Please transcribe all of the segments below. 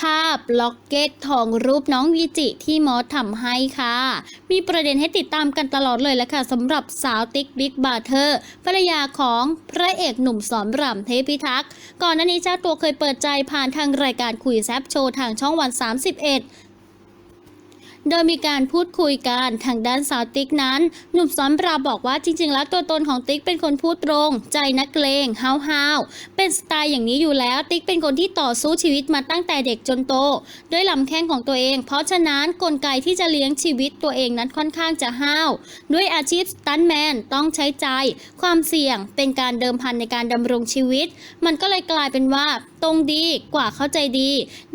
ภาพล็อกเก็ตทองรูปน้องวีจิที่มอสทำให้ค่ะ มีประเด็นให้ติดตามกันตลอดเลยแหละค่ะสำหรับสาวติ๊กบิ๊กบาร์เทอร์ภรรยาของพระเอกหนุ่มสอนรำเทพิทักษ์ก่อนหน้านี้เจ้าตัวเคยเปิดใจผ่านทางรายการคุยแซบโชว์ทางช่องวัน 31 โดยมีการพูดคุยกันทางด้านสาวติ๊กนั้น หนุ่มสอนราบอกว่าจริง ๆ แล้วตัวตนของติ๊กเป็นคนพูดตรง ใจนักเลงห้าวๆเป็นสไตล์อย่างนี้อยู่แล้ว ติ๊กเป็นคนที่ต่อสู้ชีวิตมาตั้งแต่เด็กจนโต ด้วยลำแข้งของตัวเอง เพราะฉะนั้นกลไกที่จะเลี้ยงชีวิตตัวเองนั้นค่อนข้างจะห้าว ด้วยอาชีพสตันแมนต้องใช้ใจ ความเสี่ยงเป็นการเดิมพันในการดำรงชีวิต มันก็เลยกลายเป็นว่าตรงดีกว่าเข้าใจดี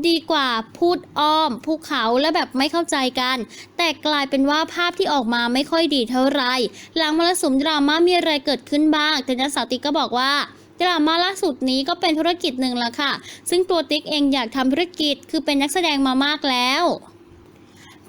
ดีกว่าพูดอ้อมภูเขาและแบบไม่เข้าใจกัน แต่กลายเป็นว่าภาพที่ออกมาไม่ค่อยดีเท่าไหร่หลังมรสุมดราม่ามีอะไรเกิดขึ้นบ้างแต่นักสาวติ๊กก็บอกว่าดราม่าล่าสุดนี้ก็เป็นธุรกิจหนึ่งละค่ะ ซึ่งตัวติ๊กเองอยากทำธุรกิจคือเป็นนักแสดงมามากแล้ว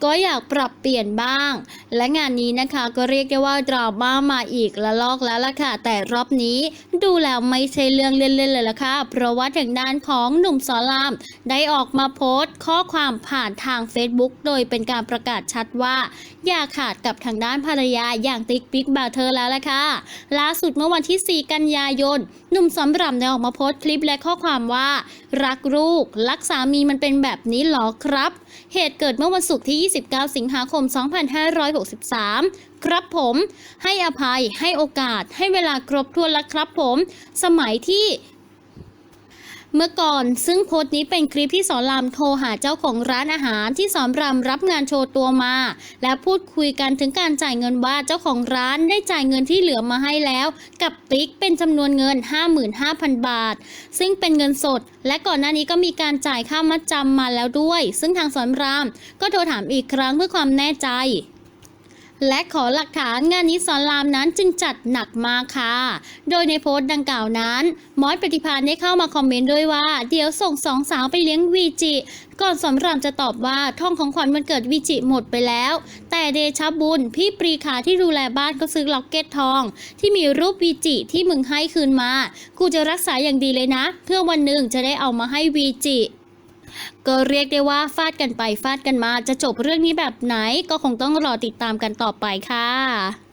ก็อยากปรับเปลี่ยนบ้าง และงานนี้นะคะก็เรียกได้ว่าดราม่ามาอีกละลอกแล้วล่ะค่ะ แต่รอบนี้ดูแล้วไม่ใช่เรื่องเล่นๆเลยล่ะค่ะ เพราะว่าทางด้านของหนุ่มสอนราม ได้ออกมาโพสต์ ข้อความผ่านทาง Facebook โดยเป็นการประกาศชัดว่า อย่าขาดกับทางด้านภรรยาอย่างติ๊กบิ๊กบาเทอแล้วล่ะค่ะ ล่าสุดเมื่อวันที่ 4 กันยายน หนุ่มสอนรามได้ออกมาโพสต์คลิปและข้อความว่า รักลูกรักสามีมันเป็นแบบนี้หรอครับ เหตุเกิดเมื่อวันศุกร์ที่29สิงหาคม 2563 ครับผม ให้อภัยให้โอกาสให้เวลาครบถ้วนละครับผม สมัยที่ เมื่อก่อนซึ่งโพสต์นี้เป็นคลิปที่สอนรามโทรหาเจ้าของร้านอาหารที่สอนรามรับงานโชว์ตัวมา และพูดคุยกันถึงการจ่ายเงินว่าเจ้าของร้านได้จ่ายเงินที่เหลือมาให้แล้ว กับติ๊กเป็นจำนวนเงิน 55,000 บาท ซึ่งเป็นเงินสด และก่อนหน้านี้ก็มีการจ่ายค่ามัดจำมาแล้วด้วย ซึ่งทางสอนรามก็โทรถามอีกครั้งเพื่อความแน่ใจ และขอหลักฐานงานนี้สอนรามนั้นจึงจัดหนักมากค่ะ โดยในโพสต์ดังกล่าวนั้น มอสปฏิพานได้เข้ามาคอมเมนต์ด้วยว่า เดี๋ยวส่งสองสาวไปเลี้ยงวีจิ ก่อนสอนรามจะตอบว่าท่องของขวัญวันเกิดวีจิหมดไปแล้ว แต่เดชะบุญ พี่ปรีขาที่ดูแลบ้านก็ซื้อล็อกเก็ตทอง ที่มีรูปวีจิที่มึงให้คืนมา กูจะรักษาอย่างดีเลยนะ เพื่อวันหนึ่งจะได้เอามาให้วีจิ ก็เรียกได้ว่าฟาดกันไปฟาดกันมาจะจบเรื่องนี้แบบไหนก็คงต้องรอติดตามกันต่อไปค่ะ